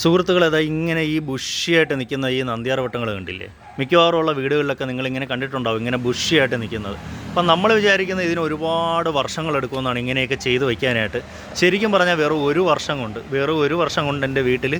സുഹൃത്തുക്കളെ അതാ ഇങ്ങനെ ഈ ബുഷിയായിട്ട് നിൽക്കുന്ന ഈ നന്ദിയാർവട്ടങ്ങൾ കണ്ടില്ലേ? മിക്കവാറും ഉള്ള വീടുകളിലൊക്കെ നിങ്ങൾ ഇങ്ങനെ കണ്ടിട്ടുണ്ടാവും ഇങ്ങനെ ബുഷിയായിട്ട് നിൽക്കുന്നത്. അപ്പം നമ്മൾ വിചാരിക്കുന്ന ഇതിന് ഒരുപാട് വർഷങ്ങളെടുക്കുമെന്നാണ് ഇങ്ങനെയൊക്കെ ചെയ്ത് വയ്ക്കാനായിട്ട്. ശരിക്കും പറഞ്ഞാൽ വെറും ഒരു വർഷം കൊണ്ട് വെറും ഒരു വർഷം കൊണ്ട് എന്റെ വീട്ടിൽ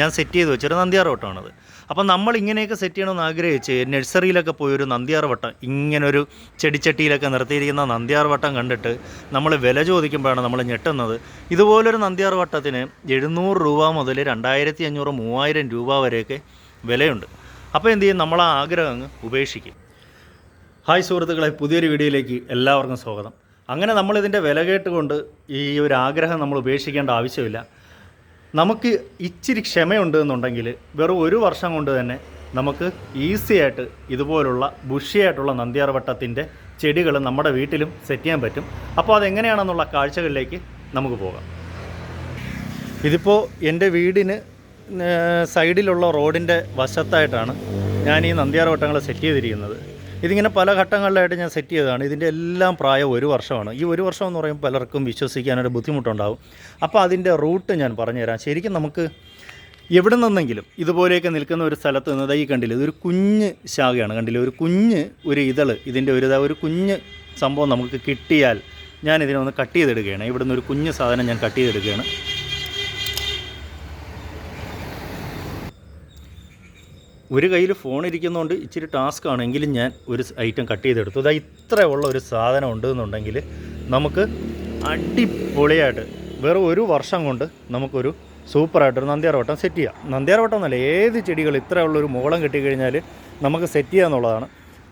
ഞാൻ സെറ്റ് ചെയ്ത് വെച്ചൊരു നന്ദിയാർവട്ടമാണത് അപ്പം നമ്മൾ ഇങ്ങനെയൊക്കെ സെറ്റ് ചെയ്യണമെന്ന് ആഗ്രഹിച്ച് നഴ്സറിയിലൊക്കെ പോയി ഒരു നന്ദിയാർവട്ടം ഇങ്ങനൊരു ചെടിച്ചട്ടിയിലൊക്കെ നിർത്തിയിരിക്കുന്ന നന്ദിയാർവട്ടം കണ്ടിട്ട് നമ്മൾ വില ചോദിക്കുമ്പോഴാണ് നമ്മൾ ഞെട്ടുന്നത്. ഇതുപോലൊരു നന്ദിയാർവട്ടത്തിന് എഴുന്നൂറ് രൂപ മുതൽ രണ്ടായിരത്തി അഞ്ഞൂറ് മൂവായിരം രൂപ വരെയൊക്കെ വിലയുണ്ട്. അപ്പോൾ എന്ത് ചെയ്യും? നമ്മൾ ആ ആഗ്രഹം അങ്ങ് ഉപേക്ഷിക്കും. ഹായ് സുഹൃത്തുക്കളെ പുതിയൊരു വീഡിയോയിലേക്ക് എല്ലാവർക്കും സ്വാഗതം. അങ്ങനെ നമ്മളിതിന്റെ വില കേട്ടുകൊണ്ട് ഈ ഒരു ആഗ്രഹം നമ്മൾ ഉപേക്ഷിക്കേണ്ട ആവശ്യമില്ല. നമുക്ക് ഇച്ചിരി ക്ഷമയുണ്ട് എന്നുണ്ടെങ്കിൽ വെറും ഒരു വർഷം കൊണ്ട് തന്നെ നമുക്ക് ഈസി ആയിട്ട് ഇതുപോലുള്ള ബുഷിയായിട്ടുള്ള നന്ദിയാർവട്ടത്തിന്റെ ചെടികൾ നമ്മുടെ വീട്ടിലും സെറ്റ് ചെയ്യാൻ പറ്റും. അപ്പോൾ അതെങ്ങനെയാണെന്നുള്ള കാഴ്ചകളിലേക്ക് നമുക്ക് പോകാം. ഇതിപ്പോൾ എന്റെ വീടിന് സൈഡിലുള്ള റോഡിന്റെ വശത്തായിട്ടാണ് ഞാൻ ഈ നന്ദിയാർവട്ടങ്ങൾ സെറ്റ് ചെയ്തിരിക്കുന്നത്. ഇതിങ്ങനെ പല ഘട്ടങ്ങളിലായിട്ട് ഞാൻ സെറ്റ് ചെയ്തതാണ്. ഇതിന്റെ എല്ലാം പ്രായം ഒരു വർഷമാണ്. ഈ ഒരു വർഷം എന്ന് പറയുമ്പോൾ പലർക്കും വിശ്വസിക്കാനൊരു ബുദ്ധിമുട്ടുണ്ടാകും അപ്പോൾ അതിന്റെ റൂട്ട് ഞാൻ പറഞ്ഞുതരാം. ശരിക്കും നമുക്ക് എവിടെ നിന്നെങ്കിലും ഇതുപോലെയൊക്കെ നിൽക്കുന്ന ഒരു സ്ഥലത്ത് നിന്ന് ഈ കണ്ടില്ല ഇതൊരു കുഞ്ഞ് ശാഖയാണ് കണ്ടില്ല? ഒരു കുഞ്ഞ് ഒരു ഇതൾ ഇതിന്റെ ഒരു ഒരു കുഞ്ഞ് സംഭവം നമുക്ക് കിട്ടിയാൽ ഞാൻ ഇതിനെ ഒന്ന് കട്ട് ചെയ്തെടുക്കുകയാണ്. ഇവിടുന്ന് ഒരു കുഞ്ഞ് സാധനം ഞാൻ കട്ട് ചെയ്തെടുക്കുകയാണ്. ഒരു കയ്യിൽ ഫോൺ ഇരിക്കുന്നതുകൊണ്ട് ഇച്ചിരി ടാസ്ക് ആണെങ്കിലും ഞാൻ ഒരു ഐറ്റം കട്ട് ചെയ്തെടുത്തു. അതാ ഇത്ര ഉള്ള ഒരു സാധനം ഉണ്ട് എന്നുണ്ടെങ്കിൽ നമുക്ക് അടിപൊളിയായിട്ട് വെറും ഒരു വർഷം കൊണ്ട് നമുക്കൊരു സൂപ്പറായിട്ടൊരു നന്ദിയാർവട്ടം സെറ്റ് ചെയ്യാം. നന്ദിയാർവട്ടം എന്നല്ല ഏത് ചെടികൾ ഇത്ര ഉള്ളൊരു മുകളം കിട്ടിക്കഴിഞ്ഞാൽ നമുക്ക് സെറ്റ് ചെയ്യുക എന്നുള്ളതാണ്.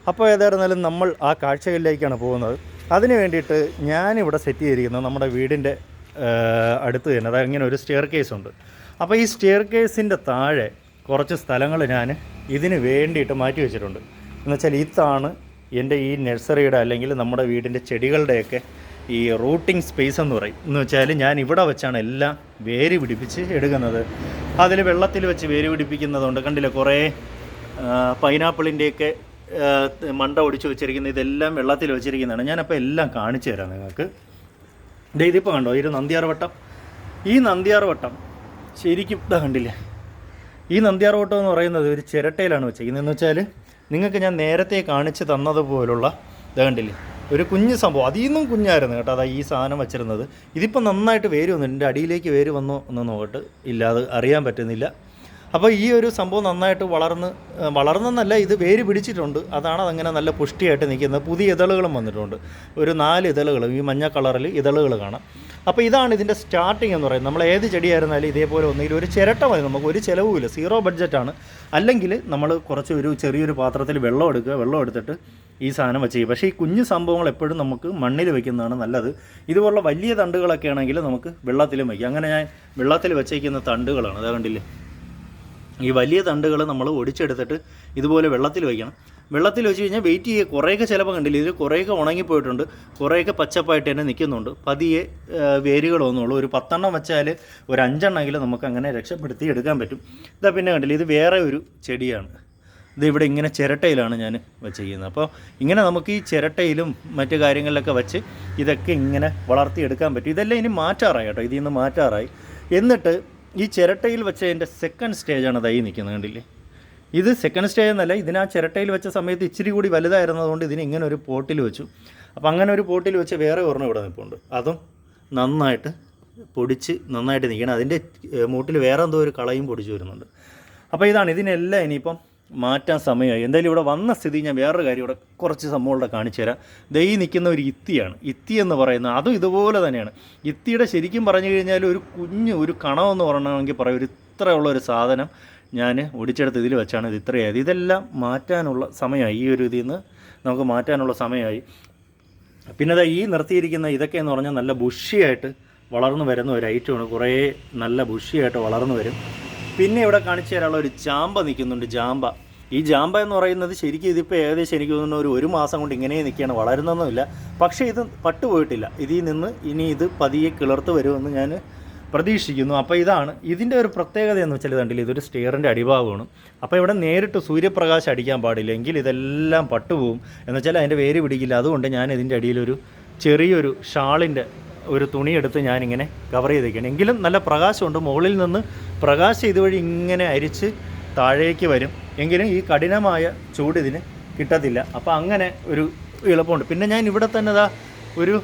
അപ്പോൾ ഏതായിരുന്നാലും നമ്മൾ ആ കാഴ്ചകളിലേക്കാണ് പോകുന്നത്. അതിന് വേണ്ടിയിട്ട് ഞാനിവിടെ സെറ്റ് ചെയ്തിരിക്കുന്നത് നമ്മുടെ വീടിന്റെ അടുത്ത് തന്നെ. അതായത് ഇങ്ങനെ ഒരു സ്റ്റെയർ കേസ് ഉണ്ട്. അപ്പോൾ ഈ സ്റ്റെയർ കേസിന്റെ താഴെ കുറച്ച് സ്ഥലങ്ങൾ ഞാൻ ഇതിന് വേണ്ടിയിട്ട് മാറ്റി വെച്ചിട്ടുണ്ട്. എന്നുവെച്ചാൽ ഇതാണ് എന്റെ ഈ നഴ്സറിയുടെ അല്ലെങ്കിൽ നമ്മുടെ വീടിന്റെ ചെടികളുടെയൊക്കെ ഈ റൂട്ടിംഗ് സ്പേസ് എന്ന് പറയും. എന്ന് വെച്ചാൽ ഞാൻ ഇവിടെ വെച്ചാണ് എല്ലാം വേര് പിടിപ്പിച്ച് എടുക്കുന്നത്. അതിൽ വെള്ളത്തിൽ വെച്ച് വേര് പിടിപ്പിക്കുന്നതുകൊണ്ട് കണ്ടില്ല കുറേ പൈനാപ്പിളിന്റെയൊക്കെ മണ്ട ഒടിച്ച് വെച്ചിരിക്കുന്ന ഇതെല്ലാം വെള്ളത്തിൽ വെച്ചിരിക്കുന്നതാണ്. ഞാനപ്പോൾ എല്ലാം കാണിച്ചു തരാം നിങ്ങൾക്ക്. ഇതിപ്പോൾ കണ്ടോ ഒരു നന്ദിയാർവട്ടം ഈ നന്ദിയാർവട്ടം ശരിക്കും ഇതാ കണ്ടില്ലേ ഈ നന്ദ്യാറോട്ടം എന്ന് പറയുന്നത് ഒരു ചിരട്ടയിലാണ് വെച്ചിരിക്കുന്നത് എന്ന് വെച്ചാൽ നിങ്ങൾക്ക് ഞാൻ നേരത്തെ കാണിച്ച് തന്നതുപോലുള്ള ഇത് കണ്ടില്ലേ? ഒരു കുഞ്ഞ് സംഭവം. അതിൽ നിന്നും കുഞ്ഞായിരുന്നു കേട്ടോ അതാ ഈ സാധനം വെച്ചിരുന്നത്. ഇതിപ്പോൾ നന്നായിട്ട് വേര് വന്നിട്ടുണ്ട് അടിയിലേക്ക് വേര് വന്നു എന്ന് നോക്കട്ട്. ഇല്ല അത് അറിയാൻ പറ്റുന്നില്ല. അപ്പോൾ ഈ ഒരു സംഭവം നന്നായിട്ട് വളർന്ന് വളർന്നെന്നല്ല ഇത് വേര് പിടിച്ചിട്ടുണ്ട്. അതാണ് അതങ്ങനെ നല്ല പുഷ്ടിയായിട്ട് നിൽക്കുന്നത്. പുതിയ ഇതളുകളും വന്നിട്ടുണ്ട്. ഒരു നാല് ഇതളുകൾ ഈ മഞ്ഞ കളറിൽ ഇതളുകൾ കാണാം. അപ്പോൾ ഇതാണ് ഇതിന്റെ സ്റ്റാർട്ടിങ് എന്ന് പറയുന്നത്. നമ്മൾ ഏത് ചെടിയായിരുന്നാലും ഇതേപോലെ ഒന്നെങ്കിലും ഒരു ചിരട്ട മതി. നമുക്ക് ഒരു ചിലവുമില്ല. സീറോ ബഡ്ജറ്റാണ് അല്ലെങ്കിൽ നമ്മൾ കുറച്ച് ഒരു ചെറിയൊരു പാത്രത്തിൽ വെള്ളം എടുക്കുക. വെള്ളം എടുത്തിട്ട് ഈ സാധനം വെച്ച് ചെയ്യും പക്ഷേ ഈ കുഞ്ഞു സംഭവങ്ങൾ എപ്പോഴും നമുക്ക് മണ്ണിൽ വെക്കുന്നതാണ് നല്ലത്. ഇതുപോലുള്ള വലിയ തണ്ടുകളൊക്കെ ആണെങ്കിൽ നമുക്ക് വെള്ളത്തിലും വയ്ക്കാം അങ്ങനെ ഞാൻ വെള്ളത്തിൽ വെച്ചേക്കുന്ന തണ്ടുകളാണ്. അതാ കണ്ടില്ലേ? ഈ വലിയ തണ്ടുകൾ നമ്മൾ ഒടിച്ചെടുത്തിട്ട് ഇതുപോലെ വെള്ളത്തിൽ വയ്ക്കണം. വെള്ളത്തിൽ വെച്ച് കഴിഞ്ഞാൽ വെയിറ്റ് ചെയ്യുക കുറേയൊക്കെ ചിലപ്പോൾ കണ്ടില്ല? ഇതിൽ കുറേയൊക്കെ ഉണങ്ങിപ്പോയിട്ടുണ്ട് കുറേയൊക്കെ പച്ചപ്പായിട്ട് തന്നെ നിൽക്കുന്നുണ്ട് പതിയെ വേരുകളൊന്നുള്ളൂ. ഒരു പത്തെണ്ണം വെച്ചാൽ ഒരു അഞ്ചെണ്ണമെങ്കിലും നമുക്ക് അങ്ങനെ രക്ഷപ്പെടുത്തി എടുക്കാൻ പറ്റും. ഇതാ പിന്നെ കണ്ടില്ല? ഇത് വേറെ ഒരു ചെടിയാണ്. ഇത് ഇവിടെ ഇങ്ങനെ ചിരട്ടയിലാണ് ഞാൻ ചെയ്യുന്നത് അപ്പോൾ ഇങ്ങനെ നമുക്ക് ഈ ചിരട്ടയിലും മറ്റു കാര്യങ്ങളിലൊക്കെ വെച്ച് ഇതൊക്കെ ഇങ്ങനെ വളർത്തിയെടുക്കാൻ പറ്റും. ഇതെല്ലാം ഇനി മാറ്റാറായി കേട്ടോ. ഇതിൽ നിന്ന് മാറ്റാറായി. എന്നിട്ട് ഈ ചിരട്ടയിൽ വെച്ച എന്റെ സെക്കൻഡ് സ്റ്റേജാണ് തൈ നിൽക്കുന്നത് കണ്ടില്ലേ? ഇത് സെക്കൻഡ് സ്റ്റേജ് എന്നല്ല ഇതിന് ആ ചിരട്ടയിൽ വെച്ച സമയത്ത് ഇച്ചിരി കൂടി വലുതായിരുന്നതുകൊണ്ട് ഇതിന് ഇങ്ങനെ ഒരു പോട്ടിൽ വെച്ചു. അപ്പോൾ അങ്ങനെ ഒരു പോട്ടിൽ വെച്ച് വേറെ ഒരെണ്ണം ഇവിടെ നിൽപ്പുണ്ട്. അതും നന്നായിട്ട് പൊടിച്ച് നന്നായിട്ട് നിൽക്കണം. അതിന്റെ മൂട്ടിൽ വേറെ എന്തോ ഒരു കളയും പൊടിച്ച് വരുന്നുണ്ട്. അപ്പോൾ ഇതാണ് ഇതിനെല്ലാം ഇനിയിപ്പം മാറ്റാൻ സമയമായി. എന്തായാലും ഇവിടെ വന്ന സ്ഥിതി ഞാൻ വേറൊരു കാര്യം ഇവിടെ കുറച്ച് സംഭവങ്ങളുടെ കാണിച്ചു തരാം. ദൈ നിൽക്കുന്ന ഒരു ഇത്തിയാണ്. ഇത്തി എന്ന് പറയുന്നത് അതും ഇതുപോലെ തന്നെയാണ്. ഇത്തിയുടെ ശരിക്കും പറഞ്ഞു കഴിഞ്ഞാൽ ഒരു കുഞ്ഞ് ഒരു കണമെന്ന് പറയണമെങ്കിൽ പറയും. ഒരു ഇത്രയുള്ള ഒരു സാധനം ഞാൻ ഒടിച്ചെടുത്ത് ഇതിൽ വെച്ചാണ് ഇത് ഇത്രയായത് ഇതെല്ലാം മാറ്റാനുള്ള സമയമായി. ഈ ഒരു ഇതിൽ നിന്ന് നമുക്ക് മാറ്റാനുള്ള സമയമായി. പിന്നെ ദാ ഈ നിർത്തിയിരിക്കുന്ന ഇതൊക്കെ എന്ന് പറഞ്ഞാൽ നല്ല ബുഷിയായിട്ട് വളർന്നു വരുന്ന ഒരു ഐറ്റമാണ്. കുറേ നല്ല ബുഷിയായിട്ട് വളർന്നു വരും. പിന്നെ ഇവിടെ കാണിച്ചു തരാനുള്ള ഒരു ജാമ്പ നിൽക്കുന്നുണ്ട് ജാമ്പ. ഈ ജാമ്പ എന്ന് പറയുന്നത് ശരിക്കും ഇതിപ്പോൾ ഏകദേശം എനിക്ക് തോന്നുന്നു ഒരു ഒരു മാസം കൊണ്ട് ഇങ്ങനെ നിൽക്കുകയാണ് വളരുന്നൊന്നുമില്ല. പക്ഷേ ഇത് പട്ടുപോയിട്ടില്ല. ഇതിൽ നിന്ന് ഇനി ഇത് പതിയെ കിളർത്ത് വരുമെന്ന് ഞാൻ പ്രതീക്ഷിക്കുന്നു. അപ്പോൾ ഇതാണ് ഇതിന്റെ ഒരു പ്രത്യേകത എന്ന് വെച്ചാൽ കണ്ടില്ല ഇതൊരു സ്റ്റെയറിന്റെ അടിഭാഗമാണ്. അപ്പോൾ ഇവിടെ നേരിട്ട് സൂര്യപ്രകാശം അടിക്കാൻ പാടില്ല എങ്കിൽ ഇതെല്ലാം പട്ടുപോകും. എന്ന് വെച്ചാൽ അതിന്റെ വേര് പിടിക്കില്ല. അതുകൊണ്ട് ഞാൻ ഇതിന്റെ അടിയിലൊരു ചെറിയൊരു ഷാളിന്റെ ഒരു തുണി എടുത്ത് ഞാനിങ്ങനെ കവർ ചെയ്തേക്കാണ്. എങ്കിലും നല്ല പ്രകാശമുണ്ട്. മുകളിൽ നിന്ന് പ്രകാശം ഇതുവഴി ഇങ്ങനെ അരിച്ച് താഴേക്ക് വരും. എങ്കിലും ഈ കഠിനമായ ചൂട് ഇതിന് കിട്ടത്തില്ല. അപ്പോൾ അങ്ങനെ ഒരു എളുപ്പമുണ്ട്. പിന്നെ ഞാൻ ഇവിടെ തന്നെ ദാ ഒരു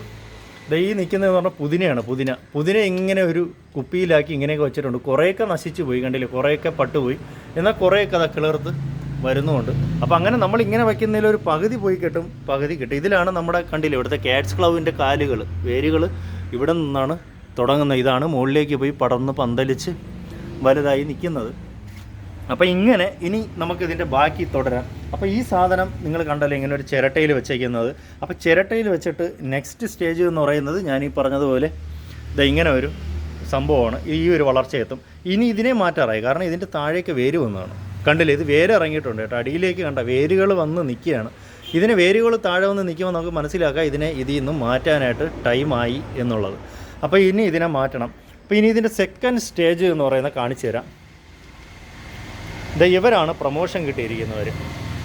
ദൈ നിൽക്കുന്നതെന്ന് പറഞ്ഞാൽ പുതിനയാണ്. പുതിന. പുതിന ഇങ്ങനെ ഒരു കുപ്പിയിലാക്കി ഇങ്ങനെയൊക്കെ വെച്ചിട്ടുണ്ട്. കുറേയൊക്കെ നശിച്ചു പോയി കണ്ടില്ലേ? കുറേയൊക്കെ പട്ടുപോയി. എന്നാൽ കുറേയൊക്കെ അതാ കിളർത്ത് വരുന്നുമുണ്ട്. അപ്പോൾ അങ്ങനെ നമ്മൾ ഇങ്ങനെ വയ്ക്കുന്നതിൽ ഒരു പകുതി പോയി കിട്ടും പകുതി കിട്ടും. ഇതിലാണ് നമ്മുടെ കണ്ടില്ല ഇവിടുത്തെ കാറ്റ്സ് ക്ലൗവിന്റെ കാലുകൾ വേരുകൾ ഇവിടെ നിന്നാണ് തുടങ്ങുന്നത്. ഇതാണ് മുകളിലേക്ക് പോയി പടർന്ന് പന്തലിച്ച് വലുതായി നിൽക്കുന്നത്. അപ്പോൾ ഇങ്ങനെ ഇനി നമുക്കിതിന്റെ ബാക്കി തുടരാം. അപ്പോൾ ഈ സാധനം നിങ്ങൾ കണ്ടല്ലോ ഇങ്ങനെ ഒരു ചിരട്ടയിൽ വെച്ചേക്കുന്നത്. അപ്പോൾ ചിരട്ടയിൽ വെച്ചിട്ട് നെക്സ്റ്റ് സ്റ്റേജ് എന്ന് പറയുന്നത് ഞാൻ ഈ പറഞ്ഞതുപോലെ ഇത് ഇങ്ങനെ ഒരു സംഭവമാണ്. ഈ ഒരു വളർച്ചയെത്തും. ഇനി ഇതിനെ മാറ്റാറായി. കാരണം ഇതിന്റെ താഴേക്ക് വേര് വന്നതാണ്. കണ്ടില്ലേ? ഇത് വേര് ഇറങ്ങിയിട്ടുണ്ട് കേട്ടോ. അടിയിലേക്ക് കണ്ട വേരുകൾ വന്ന് നിൽക്കുകയാണ് ഇതിന് വേരുകൾ താഴെ വന്ന് നിൽക്കുമ്പോൾ നമുക്ക് മനസ്സിലാക്കാം ഇതിനെ ഇതിൽ നിന്നും മാറ്റാനായിട്ട് ടൈമായി എന്നുള്ളത്. അപ്പോൾ ഇനി ഇതിനെ മാറ്റണം. അപ്പോൾ ഇനി ഇതിന്റെ സെക്കൻഡ് സ്റ്റേജ് എന്ന് പറയുന്നത് കാണിച്ചു തരാം. ഇത് ഇവരാണ് പ്രൊമോഷൻ കിട്ടിയിരിക്കുന്നവർ.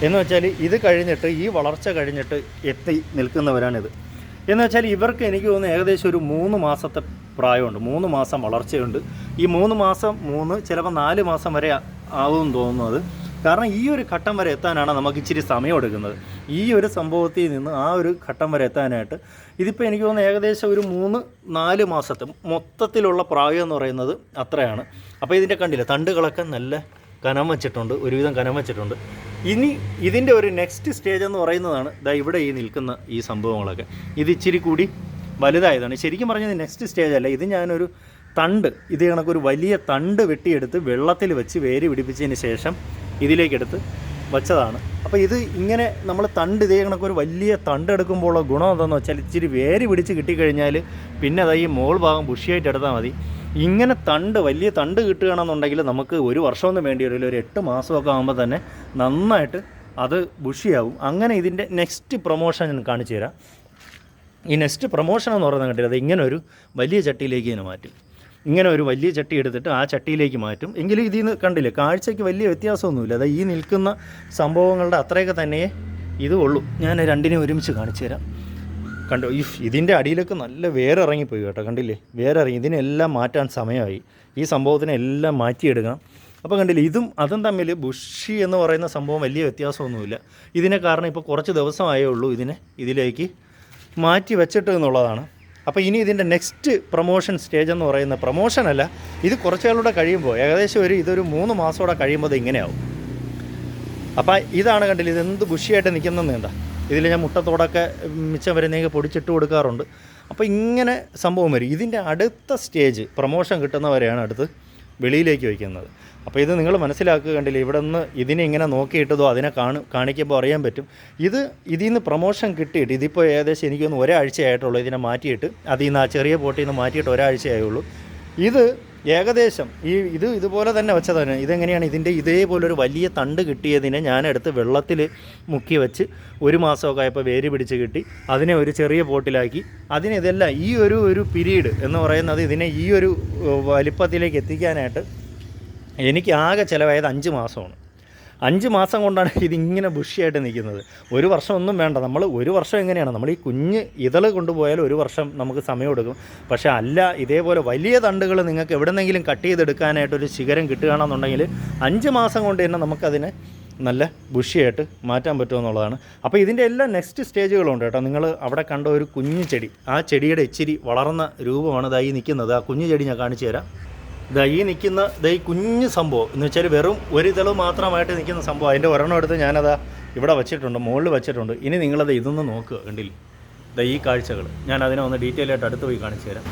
എന്ന് വെച്ചാൽ ഇത് കഴിഞ്ഞിട്ട് ഈ വളർച്ച കഴിഞ്ഞിട്ട് എത്തി നിൽക്കുന്നവരാണിത്. എന്ന് വെച്ചാൽ ഇവർക്ക് എനിക്ക് തോന്നുന്നു ഏകദേശം ഒരു മൂന്ന് മാസത്തെ പ്രായമുണ്ട്. മൂന്ന് മാസം വളർച്ചയുണ്ട്. ഈ മൂന്ന് മാസം മൂന്ന് ചിലപ്പോൾ നാല് മാസം വരെ ആവും തോന്നുന്നത്. കാരണം ഈ ഒരു ഘട്ടം വരെ എത്താനാണ് നമുക്ക് ഇച്ചിരി സമയം എടുക്കുന്നത്. ഈ ഒരു സംഭവത്തിൽ നിന്ന് ആ ഒരു ഘട്ടം വരെ എത്താനായിട്ട് ഇതിപ്പോൾ എനിക്ക് തോന്നുന്നു ഏകദേശം ഒരു മൂന്ന് നാല് മാസത്തെ മൊത്തത്തിലുള്ള പ്രായം എന്ന് പറയുന്നത് അത്രയാണ്. അപ്പോൾ ഇതിന്റെ കണ്ടില്ല തണ്ടുകളൊക്കെ നല്ല കനം വച്ചിട്ടുണ്ട് ഒരുവിധം കനം വെച്ചിട്ടുണ്ട്. ഇനി ഇതിന്റെ ഒരു നെക്സ്റ്റ് സ്റ്റേജ് എന്ന് പറയുന്നതാണ് ദാ ഇവിടെ ഈ നിൽക്കുന്ന ഈ സംഭവങ്ങളൊക്കെ. ഇത് ഇച്ചിരി കൂടി വലുതായതാണ്. ശരിക്കും പറഞ്ഞത് നെക്സ്റ്റ് സ്റ്റേജ് അല്ല. ഇത് ഞാനൊരു തണ്ട്. ഇത് കണക്കൊരു വലിയ തണ്ട് വെട്ടിയെടുത്ത് വെള്ളത്തിൽ വെച്ച് വേര് പിടിപ്പിച്ചതിന് ശേഷം ഇതിലേക്കെടുത്ത് വച്ചതാണ്. അപ്പോൾ ഇത് ഇങ്ങനെ നമ്മൾ തണ്ട് ഇതേ കണക്കൊരു വലിയ തണ്ട് എടുക്കുമ്പോഴുള്ള ഗുണം എന്താണെന്ന് വെച്ചാൽ ഇച്ചിരി വേര് പിടിച്ച് കിട്ടിക്കഴിഞ്ഞാൽ പിന്നെ അതായി ഈ മോൾ ഭാഗം ബുഷിയായിട്ട് എടുത്താൽ മതി. ഇങ്ങനെ തണ്ട് വലിയ തണ്ട് കിട്ടുകയാണെന്നുണ്ടെങ്കിൽ നമുക്ക് ഒരു വർഷമൊന്നും വേണ്ടി വരില്ല. ഒരു എട്ട് മാസമൊക്കെ ആകുമ്പോൾ തന്നെ നന്നായിട്ട് അത് ബുഷിയാവും. അങ്ങനെ ഇതിന്റെ നെക്സ്റ്റ് പ്രൊമോഷൻ ഞാൻ കാണിച്ചു തരാം. ഈ നെക്സ്റ്റ് പ്രൊമോഷൻ എന്ന് പറയുന്നത് കണ്ടില്ല അത് ഇങ്ങനെ ഒരു വലിയ ചട്ടിയിലേക്ക് ഇതിനെ മാറ്റും. ഇങ്ങനെ ഒരു വലിയ ചട്ടി എടുത്തിട്ട് ആ ചട്ടിയിലേക്ക് മാറ്റും. എങ്കിലും ഇതിൽ നിന്ന് കണ്ടില്ലേ കാഴ്ചയ്ക്ക് വലിയ വ്യത്യാസമൊന്നുമില്ല. അതായത് ഈ നിൽക്കുന്ന സംഭവങ്ങളുടെ അത്രയൊക്കെ തന്നെ ഇതും ഉള്ളൂ ഞാൻ രണ്ടിനെ ഒരുമിച്ച് കാണിച്ചു തരാം. കണ്ടോ ഈ ഇതിന്റെ അടിയിലൊക്കെ നല്ല വേറിറങ്ങിപ്പോയി കേട്ടോ കണ്ടില്ലേ? വേറെ ഇറങ്ങി ഇതിനെല്ലാം മാറ്റാൻ സമയമായി. ഈ സംഭവത്തിനെ എല്ലാം മാറ്റിയെടുക്കണം. അപ്പോൾ കണ്ടില്ലേ ഇതും അതും തമ്മിൽ ബുഷി എന്ന് പറയുന്ന സംഭവം വലിയ വ്യത്യാസമൊന്നുമില്ല. ഇതിനെ കാരണം ഇപ്പോൾ കുറച്ച് ദിവസമായേ ഉള്ളൂ ഇതിനെ ഇതിലേക്ക് മാറ്റി വെച്ചിട്ട് എന്നുള്ളതാണ്. അപ്പോൾ ഇനി ഇതിന്റെ നെക്സ്റ്റ് പ്രൊമോഷൻ സ്റ്റേജ് എന്ന് പറയുന്ന പ്രൊമോഷനല്ല ഇത് കുറച്ചുകൂടെ കഴിയുമ്പോൾ ഏകദേശം ഒരു ഇതൊരു മൂന്ന് മാസത്തോടെ കഴിയുമ്പോൾ ഇങ്ങനെയാവും. അപ്പോൾ ഇതാണ് കണ്ടില്ല ഇതെന്ത് ബുഷിയായിട്ട് നിൽക്കുന്നതെന്ന് എന്താ ഇതിൽ ഞാൻ മുട്ടത്തോടൊക്കെ മിച്ചം വരുന്നെങ്കിൽ പൊടിച്ചിട്ട് കൊടുക്കാറുണ്ട്. അപ്പോൾ ഇങ്ങനെ സംഭവം വരും. ഇതിന്റെ അടുത്ത സ്റ്റേജ് പ്രൊമോഷൻ കിട്ടുന്നവരെയാണ് അടുത്ത് വെളിയിലേക്ക് വയ്ക്കുന്നത്. അപ്പോൾ ഇത് നിങ്ങൾ മനസ്സിലാക്കുക കണ്ടില്ലേ ഇവിടെ നിന്ന് ഇതിനെ ഇങ്ങനെ നോക്കിയിട്ടതോ അതിനെ കാണു കാണിക്കുമ്പോൾ അറിയാൻ പറ്റും. ഇത് ഇതിൽ നിന്ന് പ്രൊമോഷൻ കിട്ടിയിട്ട് ഇതിപ്പോൾ ഏകദേശം എനിക്കൊന്ന് ഒരാഴ്ചയായിട്ടുള്ളൂ ഇതിനെ മാറ്റിയിട്ട് അതിൽ നിന്ന് ആ ചെറിയ പോട്ടിൽ നിന്ന് മാറ്റിയിട്ട് ഒരാഴ്ചയായുള്ളൂ ഇത് ഏകദേശം ഈ ഇത് ഇതുപോലെ തന്നെ വെച്ചതാണ്. ഇതെങ്ങനെയാണ് ഇതിന്റെ ഇതേപോലൊരു വലിയ തണ്ട് കിട്ടിയതിനെ ഞാനെടുത്ത് വെള്ളത്തിൽ മുക്കി വെച്ച് ഒരു മാസമൊക്കെ ആയപ്പോൾ വേര് പിടിച്ച് കിട്ടി. അതിനെ ഒരു ചെറിയ പോട്ടിലാക്കി. അതിന് ഇതെല്ലാം ഈ ഒരു ഒരു പിരീഡ് എന്ന് പറയുന്നത് ഇതിനെ ഈ ഒരു വലിപ്പത്തിലേക്ക് എത്തിക്കാനായിട്ട് എനിക്ക് ആകെ ചിലവായത് അഞ്ച് മാസമാണ്. അഞ്ച് മാസം കൊണ്ടാണ് ഇതിങ്ങനെ ബുഷിയായിട്ട് നിൽക്കുന്നത്. ഒരു വർഷം ഒന്നും വേണ്ട. നമ്മൾ ഒരു വർഷം എങ്ങനെയാണ്? നമ്മൾ ഈ കുഞ്ഞ് ഇതൾ കൊണ്ടുപോയാൽ ഒരു വർഷം നമുക്ക് സമയമെടുക്കും പക്ഷേ അല്ല ഇതേപോലെ വലിയ തണ്ടുകൾ നിങ്ങൾക്ക് എവിടെന്നെങ്കിലും കട്ട് ചെയ്തെടുക്കാനായിട്ടൊരു ശിഖരം കിട്ടുകയാണെന്നുണ്ടെങ്കിൽ അഞ്ച് മാസം കൊണ്ട് തന്നെ നമുക്കതിനെ നല്ല ബുഷിയായിട്ട് മാറ്റാൻ പറ്റുമെന്നുള്ളതാണ് അപ്പോൾ ഇതിന്റെ എല്ലാ നെക്സ്റ്റ് സ്റ്റേജുകളുണ്ട് കേട്ടോ. നിങ്ങൾ അവിടെ കണ്ട ഒരു കുഞ്ഞു ചെടി. ആ ചെടിയുടെ ഇച്ചിരി വളർന്ന രൂപമാണ് ഇതായി നിൽക്കുന്നത്. ആ കുഞ്ഞു ചെടി ഞാൻ കാണിച്ചു തരാം. ഇതാ ഈ നിൽക്കുന്ന ഇതാ ഈ കുഞ്ഞു സംഭവം. എന്ന് വെച്ചാൽ വെറും ഒരു തെളിവ് മാത്രമായിട്ട് നിൽക്കുന്ന സംഭവം. അതിന്റെ ഒരെണ്ണം എടുത്ത് ഞാനതാ ഇവിടെ വെച്ചിട്ടുണ്ട് മുകളിൽ വെച്ചിട്ടുണ്ട്. ഇനി നിങ്ങളത് ഇതൊന്ന് നോക്കുക കണ്ടില്ലേ? ഇതാ ഈ കാഴ്ചകൾ. ഞാൻ അതിനെ ഒന്ന് ഡീറ്റെയിൽ ആയിട്ട് അടുത്ത് പോയി കാണിച്ചു തരാം.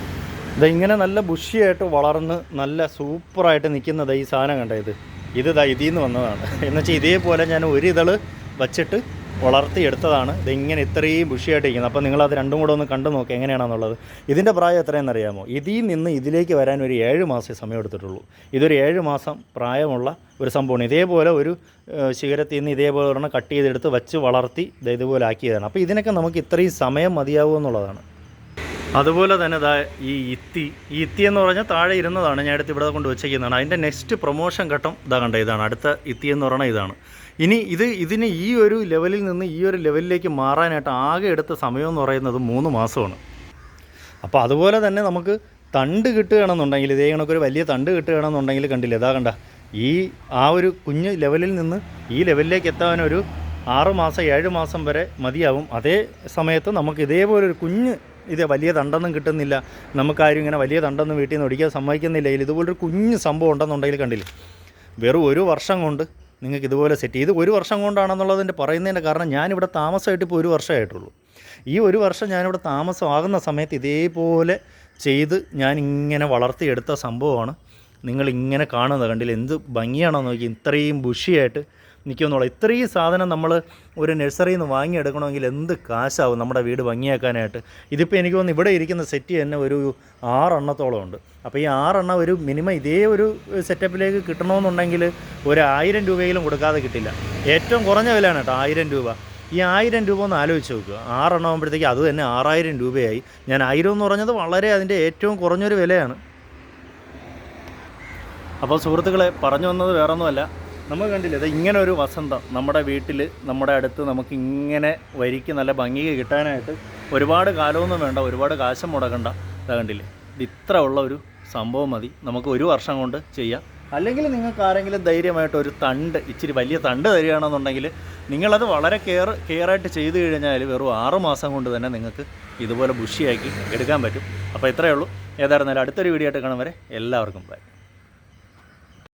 ഇതാ ഇങ്ങനെ നല്ല ബുഷിയായിട്ട് വളർന്ന് നല്ല സൂപ്പറായിട്ട് നിൽക്കുന്നത് ഈ സാധനം കണ്ടത് ഇത്? ഇത് ഇതാ ഇതിൽ നിന്ന് വന്നതാണ്. എന്നുവെച്ചാൽ ഇതേപോലെ ഞാൻ ഒരു ഇതൾ വച്ചിട്ട് വളർത്തിയെടുത്തതാണ്. ഇതിങ്ങനെ ഇത്രയും ബുഷിയായിട്ട് ഇരിക്കുന്നത് അപ്പോൾ നിങ്ങളത് രണ്ടും കൂടെ ഒന്ന് കണ്ടു നോക്കുക എങ്ങനെയാണെന്നുള്ളത്. ഇതിന്റെ പ്രായം എത്രയെന്ന് അറിയാമോ? ഇതിൽ നിന്ന് ഇതിലേക്ക് വരാൻ ഒരു ഏഴ് മാസമേ സമയം എടുത്തിട്ടുള്ളൂ. ഇതൊരു ഏഴ് മാസം പ്രായമുള്ള ഒരു സംഭവമാണ്. ഇതേപോലെ ഒരു ശിഖരത്തിൽ നിന്ന് ഇതേപോലെ ഒരെണ്ണം കട്ട് ചെയ്തെടുത്ത് വച്ച് വളർത്തി ഇതേപോലെ ആക്കിയതാണ്. അപ്പോൾ ഇതിനൊക്കെ നമുക്ക് ഇത്രയും സമയം മതിയാവുമോ എന്നുള്ളതാണ്. അതുപോലെ തന്നെ ദാ ഈ ഇത്തി. ഈ ഇത്തി എന്ന് പറഞ്ഞാൽ താഴെ ഇരുന്നതാണ്. ഞാൻ എടുത്ത് ഇവിടെ കൊണ്ട് വെച്ചേക്കുന്നതാണ് അതിന്റെ നെക്സ്റ്റ് പ്രൊമോഷൻ ഘട്ടം ഇതാ കണ്ട ഇതാണ്. അടുത്ത ഇത്തി എന്ന് പറഞ്ഞാൽ ഇതാണ്. ഇനി ഇത് ഇതിന് ഈ ഒരു ലെവലിൽ നിന്ന് ഈ ഒരു ലെവലിലേക്ക് മാറാനായിട്ട് ആകെ എടുത്ത സമയം എന്ന് പറയുന്നത് മൂന്ന് മാസമാണ്. അപ്പോൾ അതുപോലെ തന്നെ നമുക്ക് തണ്ട് കിട്ടുകയാണെന്നുണ്ടെങ്കിൽ ഇതേ കണക്കൊരു വലിയ തണ്ട് കിട്ടുകയാണെന്നുണ്ടെങ്കിൽ കണ്ടില്ല ഇതാ കണ്ട ഈ ആ ഒരു കുഞ്ഞ് ലെവലിൽ നിന്ന് ഈ ലെവലിലേക്ക് എത്താൻ ഒരു ആറ് മാസം ഏഴ് മാസം വരെ മതിയാവും. അതേ സമയത്ത് നമുക്ക് ഇതേപോലെ ഒരു കുഞ്ഞ് ഇത് വലിയ തണ്ടൊന്നും കിട്ടുന്നില്ല. നമുക്കാരും ഇങ്ങനെ വലിയ തണ്ടൊന്നും വീട്ടിൽ നിന്ന് ഒടിക്കാൻ സമ്മതിക്കുന്നില്ലെങ്കിൽ ഇതുപോലൊരു കുഞ്ഞ് സംഭവം ഉണ്ടെന്നുണ്ടെങ്കിൽ കണ്ടില്ല വെറും ഒരു വർഷം കൊണ്ട് നിങ്ങൾക്ക് ഇതുപോലെ സെറ്റ് ചെയ്ത് ഒരു വർഷം കൊണ്ടാണെന്നുള്ളതിന്റെ പറയുന്നതിന്റെ കാരണം ഞാനിവിടെ താമസമായിട്ട് ഇപ്പോൾ ഒരു വർഷമായിട്ടുള്ളൂ ഈ ഒരു വർഷം ഞാനിവിടെ താമസമാകുന്ന സമയത്ത് ഇതേപോലെ ചെയ്ത് ഞാനിങ്ങനെ വളർത്തിയെടുത്ത സംഭവമാണ്. നിങ്ങളിങ്ങനെ കാണുന്നത് കണ്ടില്ല? എന്ത് ഭംഗിയാണോ നോക്കി. ഇത്രയും ബുഷിയായിട്ട് നിൽക്കുമെന്നുള്ള ഇത്രയും സാധനം നമ്മൾ ഒരു നഴ്സറിയിൽ നിന്ന് വാങ്ങിയെടുക്കണമെങ്കിൽ എന്ത് കാശാവും നമ്മുടെ വീട് ഭംഗിയാക്കാനായിട്ട്. ഇതിപ്പോൾ എനിക്ക് തോന്നുന്നു ഇവിടെ ഇരിക്കുന്ന സെറ്റ് തന്നെ ഒരു ആറെണ്ണത്തോളം ഉണ്ട്. അപ്പോൾ ഈ ആറെണ്ണം ഒരു മിനിമം ഇതേ ഒരു സെറ്റപ്പിലേക്ക് കിട്ടണമെന്നുണ്ടെങ്കിൽ ഒരു ആയിരം രൂപയിലും കൊടുക്കാതെ കിട്ടില്ല. ഏറ്റവും കുറഞ്ഞ വിലയാണ് കേട്ടോ ആയിരം രൂപ. ഈ ആയിരം രൂപ ഒന്ന് ആലോചിച്ച് നോക്കുക ആറെണ്ണം ആകുമ്പോഴത്തേക്ക് അത് തന്നെ ആറായിരം രൂപയായി. ഞാൻ ആയിരം എന്ന് പറഞ്ഞത് വളരെ അതിന്റെ ഏറ്റവും കുറഞ്ഞൊരു വിലയാണ്. അപ്പോൾ സുഹൃത്തുക്കളെ പറഞ്ഞു വന്നത് വേറൊന്നുമല്ല. നമ്മൾ കണ്ടില്ലേ അത് ഇങ്ങനെ ഒരു വസന്തം നമ്മുടെ വീട്ടിൽ നമ്മുടെ അടുത്ത് നമുക്ക് ഇങ്ങനെ വരിക്ക് നല്ല ഭംഗിക്ക് കിട്ടാനായിട്ട് ഒരുപാട് കാലമൊന്നും വേണ്ട ഒരുപാട് കാശം മുടക്കണ്ട. ഇതാ കണ്ടില്ലേ ഇത് ഇത്ര ഉള്ള ഒരു സംഭവം മതി. നമുക്ക് ഒരു വർഷം കൊണ്ട് ചെയ്യാം. അല്ലെങ്കിൽ നിങ്ങൾക്ക് ആരെങ്കിലും ധൈര്യമായിട്ട് ഒരു തണ്ട് ഇച്ചിരി വലിയ തണ്ട് തരികയാണെന്നുണ്ടെങ്കിൽ നിങ്ങളത് വളരെ കെയർ കെയറായിട്ട് ചെയ്തു കഴിഞ്ഞാൽ വെറും ആറ് മാസം കൊണ്ട് തന്നെ നിങ്ങൾക്ക് ഇതുപോലെ ബുഷിയാക്കി എടുക്കാൻ പറ്റും. അപ്പോൾ ഇത്രയേ ഉള്ളൂ. ഏതായിരുന്നാലും അടുത്തൊരു വീഡിയോ ആയിട്ട് കാണാൻ വരെ എല്ലാവർക്കും ബൈ